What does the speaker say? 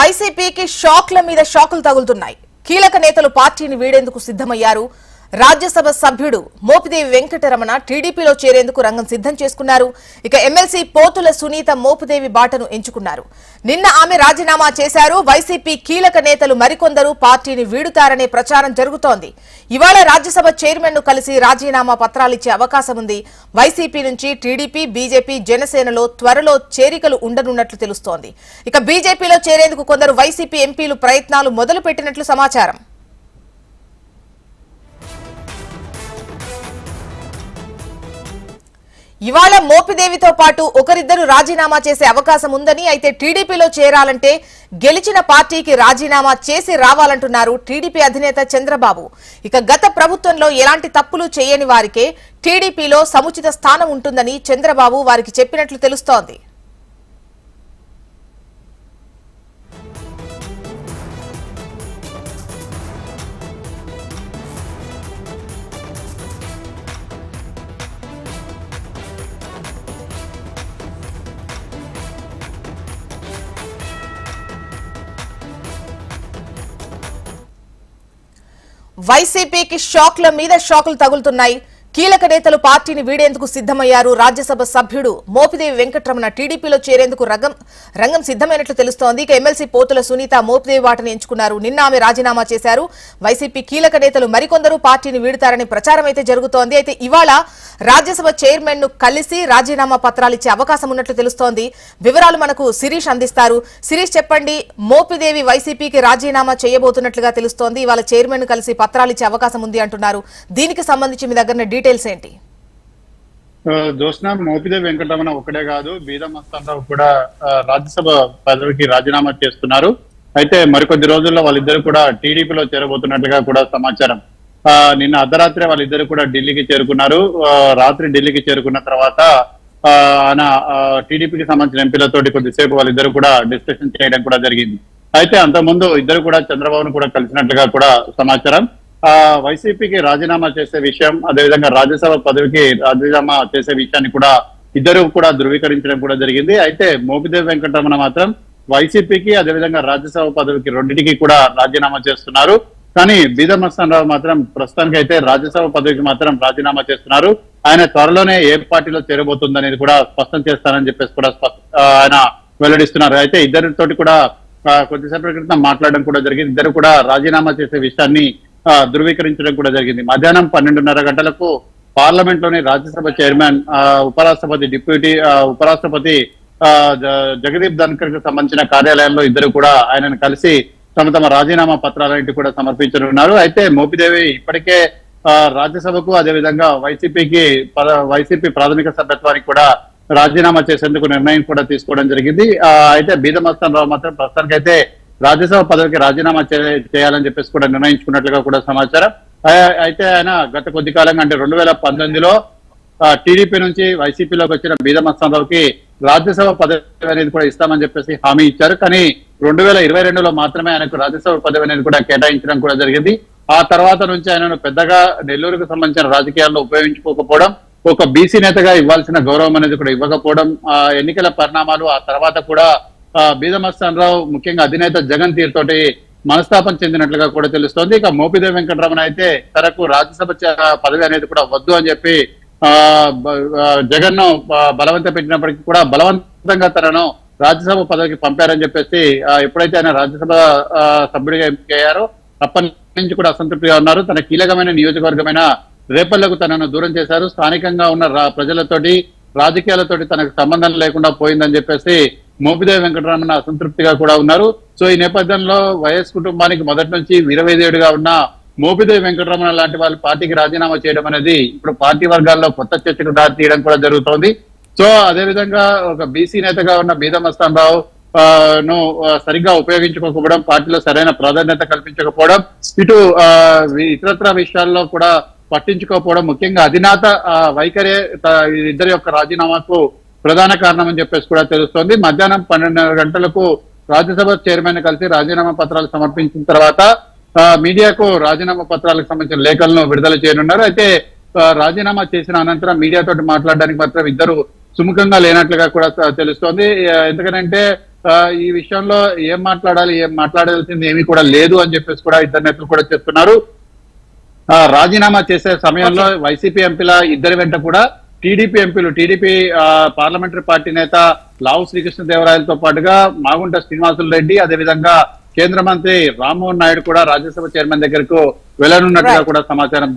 వైసీపీకి షాక్ల మీద షాకులు తగులుతున్నాయి. కీలక నేతలు పార్టీని వీడేందుకు సిద్ధమయ్యారు? రాజ్యసభ సభ్యుడు మోపిదేవి వెంకటరమణ టీడీపీలో చేరేందుకు రంగం సిద్ధం చేసుకున్నారు. ఇక ఎమ్మెల్సీ పోతుల సునీత మోపుదేవి బాటను ఎంచుకున్నారు. నిన్న ఆమె రాజీనామా చేశారు. వైసీపీ కీలక నేతలు మరికొందరు పార్టీని వీడుతారనే ప్రచారం జరుగుతోంది. ఇవాళ రాజ్యసభ చైర్మన్ను కలిసి రాజీనామా పత్రాలిచ్చే అవకాశం ఉంది. వైసీపీ నుంచి టీడీపీ బీజేపీ జనసేనలో త్వరలో చేరికలు ఉండనున్నట్లు తెలుస్తోంది. ఇక బీజేపీలో చేరేందుకు కొందరు వైసీపీ ఎంపీలు ప్రయత్నాలు మొదలు పెట్టినట్లు సమాచారం. ఇవాళ మోపిదేవితో పాటు ఒకరిద్దరు రాజీనామా చేసే అవకాశం ఉందని అయితే టీడీపీలో చేరాలంటే గెలిచిన పార్టీకి రాజీనామా చేసి రావాలంటున్నారు టీడీపీ అధినేత చంద్రబాబు. ఇక గత ప్రభుత్వంలో ఎలాంటి తప్పులు చేయని వారికే టీడీపీలో సముచిత స్థానం ఉంటుందని చంద్రబాబు వారికి చెప్పినట్లు తెలుస్తోంది. వైసీపీకి షాక్ల మీద షాకులు తగులుతున్నాయి. కీలక నేతలు పార్టీని వీడేందుకు సిద్ధమయ్యారు? రాజ్యసభ సభ్యుడు మోపిదేవి వెంకటరమణ టీడీపీలో చేరేందుకు రంగం రంగం సిద్దమైనట్లు తెలుస్తోంది. ఇక ఎమ్మెల్సీ పోతుల సునీత మోపిదేవి వాటను ఎంచుకున్నారు. నిన్న ఆమె రాజీనామా చేశారు. వైసీపీ కీలక నేతలు మరికొందరు పార్టీని వీడుతారని ప్రచారం అయితే జరుగుతోంది. అయితే ఇవాళ రాజ్యసభ చైర్మన్ను కలిసి రాజీనామా పత్రాలు ఇచ్చే అవకాశం ఉన్నట్లు తెలుస్తోంది. వివరాలు మనకు శిరీష్ అందిస్తారు. శిరీష్ చెప్పండి. మోపిదేవి వైసీపీకి రాజీనామా చేయబోతున్నట్లుగా తెలుస్తోంది. ఇవాళ చైర్మన్ను కలిసి పత్రాలు ఇచ్చే అవకాశం ఉంది అంటున్నారు. దీనికి సంబంధించి మీ దగ్గర డీటెయిల్స్ ఏంటి జోష్న మోపిదేవి వెంకటరమణ ఒకటే కాదు బీదం మస్తానరావు కూడా రాజ్యసభ పదవికి రాజీనామా చేస్తున్నారు. అయితే మరికొద్ది రోజుల్లో వాళ్ళిద్దరు కూడా టీడీపీలో చేరబోతున్నట్లుగా కూడా సమాచారం. ఆ, నిన్న అర్ధరాత్రి వాళ్ళిద్దరు కూడా ఢిల్లీకి చేరుకున్నారు. రాత్రి ఢిల్లీకి చేరుకున్న తర్వాత ఆయన టీడీపీకి సంబంధించిన ఎంపీలతోటి కొద్దిసేపు వాళ్ళిద్దరు కూడా డిస్కషన్ చేయడం కూడా జరిగింది. అయితే అంతకుముందు ఇద్దరు కూడా చంద్రబాబును కూడా కలిసినట్లుగా కూడా సమాచారం. వైసీపీకి రాజీనామా చేసే విషయం అదేవిధంగా రాజ్యసభ పదవికి రాజీనామా చేసే విషయాన్ని కూడా ఇద్దరు కూడా ధృవీకరించడం కూడా జరిగింది. అయితే మోపిదేవి వెంకటరమణ మాత్రం వైసీపీకి అదేవిధంగా రాజ్యసభ పదవికి రెండింటికి కూడా రాజీనామా చేస్తున్నారు. కానీ బీదర్ రావు మాత్రం ప్రస్తుతానికి అయితే రాజ్యసభ పదవికి మాత్రం రాజీనామా చేస్తున్నారు. ఆయన త్వరలోనే ఏ పార్టీలో చేరబోతుంది అనేది కూడా స్పష్టం చేస్తానని చెప్పేసి కూడా ఆయన వెల్లడిస్తున్నారు. అయితే ఇద్దరితోటి కూడా కొద్దిసేపటి క్రితం మాట్లాడడం కూడా జరిగింది. ఇద్దరు కూడా రాజీనామా చేసే విషయాన్ని ధృవీకరించడం కూడా జరిగింది. మధ్యాహ్నం పన్నెండున్నర గంటలకు పార్లమెంట్లోని రాజ్యసభ చైర్మన్ ఆ, ఉపరాష్ట్రపతి డిప్యూటీ ఉపరాష్ట్రపతి ఆ, జ- జగదీప్ ధన్కర్కు సంబంధించిన కార్యాలయంలో ఇద్దరు కూడా ఆయనను కలిసి తమ తమ రాజీనామా పత్రాలన్నింటి కూడా సమర్పించనున్నారు. అయితే మోపిదేవి ఇప్పటికే ఆ, రాజ్యసభకు అదేవిధంగా వైసీపీకి పద- వైసీపీ ప్రాథమిక సభ్యత్వానికి కూడా రాజీనామా చేసేందుకు నిర్ణయం కూడా తీసుకోవడం జరిగింది. ఆ, అయితే బీదమస్తాన్ రావు మాత్రం ప్రస్తుతానికి అయితే రాజ్యసభ పదవికి రాజీనామా చేయాలని చెప్పేసి కూడా నిర్ణయించుకున్నట్లుగా కూడా సమాచారం. అయితే ఆయన గత కొద్ది కాలంగా అంటే రెండు వేల పంతొమ్మిదిలో టీడీపీ నుంచి వైసీపీలోకి వచ్చిన బీదమస్తాన్ రావుకి రాజ్యసభ పదవి అనేది కూడా ఇస్తామని చెప్పేసి హామీ ఇచ్చారు. కానీ రెండు వేల ఇరవై రెండులో మాత్రమే ఆయనకు రాజ్యసభ పదవి అనేది కూడా కేటాయించడం కూడా జరిగింది. ఆ తర్వాత నుంచి ఆయనను పెద్దగా నెల్లూరుకు సంబంధించిన రాజకీయాల్లో ఉపయోగించుకోకపోవడం ఒక బీసీ నేతగా ఇవ్వాల్సిన గౌరవం అనేది కూడా ఇవ్వకపోవడం ఆ ఎన్నికల పరిణామాలు ఆ తర్వాత కూడా రావు ముఖ్యంగా అధినేత జగన్ తీర్ తోటి మనస్తాపం చెందినట్లుగా కూడా తెలుస్తోంది. ఇక మోపిదేవి వెంకటరమణ అయితే తనకు రాజ్యసభ పదవి అనేది కూడా వద్దు అని చెప్పి ఆ జగన్ను బలవంత పెట్టినప్పటికీ కూడా బలవంతంగా తనను రాజ్యసభ పదవికి పంపారని చెప్పేసి ఎప్పుడైతే ఆయన రాజ్యసభ సభ్యుడిగా ఎంపికయ్యారో అప్పటి నుంచి కూడా అసంతృప్తిగా ఉన్నారు. తన కీలకమైన నియోజకవర్గమైన రేపల్లకు తనను దూరం చేశారు. స్థానికంగా ఉన్న రా- ప్రజలతోటి రాజకీయాలతోటి తనకు సంబంధం లేకుండా పోయిందని చెప్పేసి మోపిదేవి వెంకటరమణ అసంతృప్తిగా కూడా ఉన్నారు. సో ఈ నేపథ్యంలో వైఎస్ కుటుంబానికి మొదటి నుంచి విరవేదేవుడిగా ఉన్న మోపిదేవి వెంకటరమణ లాంటి వాళ్ళు పార్టీకి రాజీనామా చేయడం అనేది ఇప్పుడు పార్టీ వర్గాల్లో కొత్త చర్చకు దారి తీయడం కూడా జరుగుతోంది. సో అదే విధంగా ఒక బీసీ నేతగా ఉన్న బీదమస్తాన్ రావు ఆ, ను సరిగ్గా ఉపయోగించుకోకపోవడం పార్టీలో సరైన ప్రాధాన్యత కల్పించకపోవడం ఇటు ఆ, ఇతరత్ర విషయాల్లో కూడా పట్టించుకోకపోవడం ముఖ్యంగా అధినాత ఆ, వైఖరే ఇద్దరి యొక్క రాజీనామాకు ప్రధాన కారణం అని చెప్పేసి కూడా తెలుస్తోంది. మధ్యాహ్నం పన్నెండున్నర గంటలకు రాజ్యసభ చైర్మన్ కలిసి రాజీనామా పత్రాలు సమర్పించిన తర్వాత మీడియాకు రాజీనామా పత్రాలకు సంబంధించిన లేఖలను విడుదల చేయనున్నారు. అయితే రాజీనామా చేసిన అనంతరం మీడియాతో మాట్లాడడానికి మాత్రం ఇద్దరు సుముఖంగా లేనట్లుగా కూడా తెలుస్తోంది. ఆ, ఈ విషయంలో ఏం మాట్లాడాలి ఏం మాట్లాడాల్సింది ఏమీ కూడా లేదు అని చెప్పేసి కూడా ఇద్దరు నేతలు కూడా చెప్తున్నారు. రాజీనామా చేసే సమయంలో వైసీపీ ఎంపీల ఇద్దరి వెంట కూడా టీడీపీ ఎంపీలు టీడీపీ పార్లమెంటరీ పార్టీ నేత లావు శ్రీకృష్ణదేవరాయలతో పాటుగా మాగుంట శ్రీనివాసులు రెడ్డి అదేవిధంగా కేంద్ర మంత్రి రామ్మోహన్ నాయుడు కూడా రాజ్యసభ చైర్మన్ దగ్గరకు వెళ్ళనున్నట్టుగా. కూడా సమాచారం